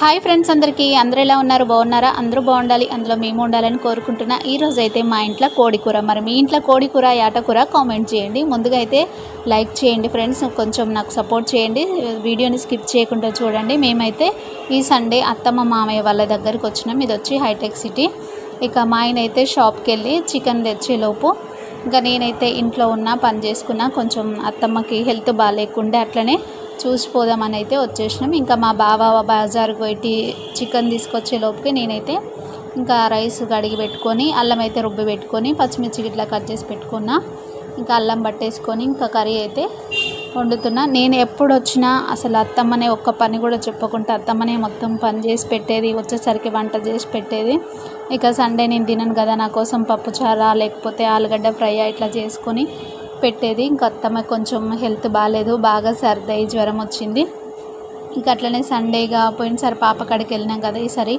Hi friends అందరికీ. అందరూ ఎలా ఉన్నారు? బాగున్నారా? అందరూ బాగుండాలి. అందులో మేము ఉండాలని కోరుకుంటున్నా ఈ అయితే మా ఇంట్లో కోడికూర. మరి మీ ఇంట్లో కోడికూర యాటకూర కామెంట్ చేయండి. ముందుగా అయితే లైక్ చేయండి ఫ్రెండ్స్. కొంచెం నాకు సపోర్ట్ చేయండి. వీడియోని స్కిప్ చేయకుండా చూడండి. మేమైతే ఈ సండే అత్తమ్మ మామయ్య వాళ్ళ దగ్గరికి వచ్చినాం. ఇది వచ్చి హైటెక్ సిటీ. ఇక మా ఆయన అయితే షాప్కి వెళ్ళి చికెన్ తెచ్చేలోపు ఇంకా నేనైతే ఇంట్లో ఉన్న పని చేసుకున్నా. కొంచెం అత్తమ్మకి హెల్త్ బాగాలేకుండా అట్లనే చూసిపోదామని అయితే వచ్చేసినాం. ఇంకా మా బావ బజార్కి పోయి చికెన్ తీసుకొచ్చే లోపుకి నేనైతే ఇంకా రైస్ కడిగి పెట్టుకొని అల్లం అయితే రుబ్బి పెట్టుకొని పచ్చిమిర్చి ఇట్లా కట్ చేసి పెట్టుకున్నా ఇంకా అల్లం పట్టేసుకొని ఇంకా కర్రీ అయితే వండుతున్నా. నేను ఎప్పుడు వచ్చినా అసలు అత్తమ్మనే ఒక్క పని కూడా చెప్పకుండా అత్తమ్మనే మొత్తం పని చేసి పెట్టేది వచ్చేసరికి వంట చేసి పెట్టేది. ఇక సండే నేను తినను కదా నా కోసం పప్పుచార లేకపోతే ఆలుగడ్డ ఫ్రై ఇట్లా చేసుకొని పెట్టేది. ఇంకా అత్తమ్మ కొంచెం హెల్త్ బాగాలేదు బాగా సర్దయి జ్వరం వచ్చింది. ఇంకా అట్లనే సండేగా పోయినసారి పాప కాడికి వెళ్ళినాం కదా ఈసారి.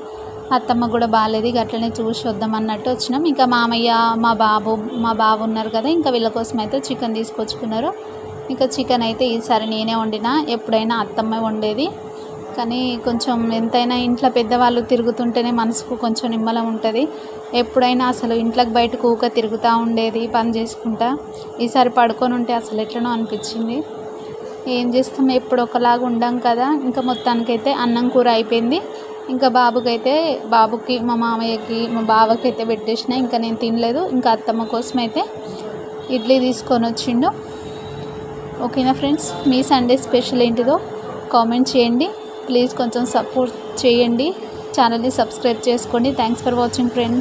అత్తమ్మ కూడా బాగాలేదు ఇక అట్లనే చూసి వద్దాం అన్నట్టు వచ్చినాం. ఇంకా మామయ్య మా బాబు మా బాబు ఉన్నారు కదా. ఇంకా వీళ్ళ కోసం అయితే చికెన్ తీసుకొచ్చుకున్నారు. ఇంకా చికెన్ అయితే ఈసారి నేనే వండినా. ఎప్పుడైనా అత్తమ్మ వండేది. కానీ కొంచెం ఎంతైనా ఇంట్లో పెద్దవాళ్ళు తిరుగుతుంటేనే మనసుకు కొంచెం నిమ్మలం ఉంటుంది. ఎప్పుడైనా అసలు ఇంట్లోకి బయటకు ఊక తిరుగుతూ ఉండేది పని చేసుకుంటా. ఈసారి పడుకొని ఉంటే అసలు ఎట్లనో అనిపించింది. ఏం చేస్తాం? ఎప్పుడు ఒకలాగా ఉండం కదా. ఇంకా మొత్తానికైతే అన్నం కూర అయిపోయింది. ఇంకా బాబుకైతే బాబుకి మా మామయ్యకి మా బావకి అయితే పెట్టేసిన. ఇంకా నేను తినలేదు. ఇంకా అత్తమ్మ కోసం అయితే ఇడ్లీ తీసుకొని వచ్చిండు. ఓకేనా ఫ్రెండ్స్? మీ సండే స్పెషల్ ఏంటిదో కామెంట్ చేయండి. ప్లీజ్ కొంచెం సపోర్ట్ చేయండి. ఛానల్ని సబ్స్క్రైబ్ చేసుకోండి. Thanks for watching friends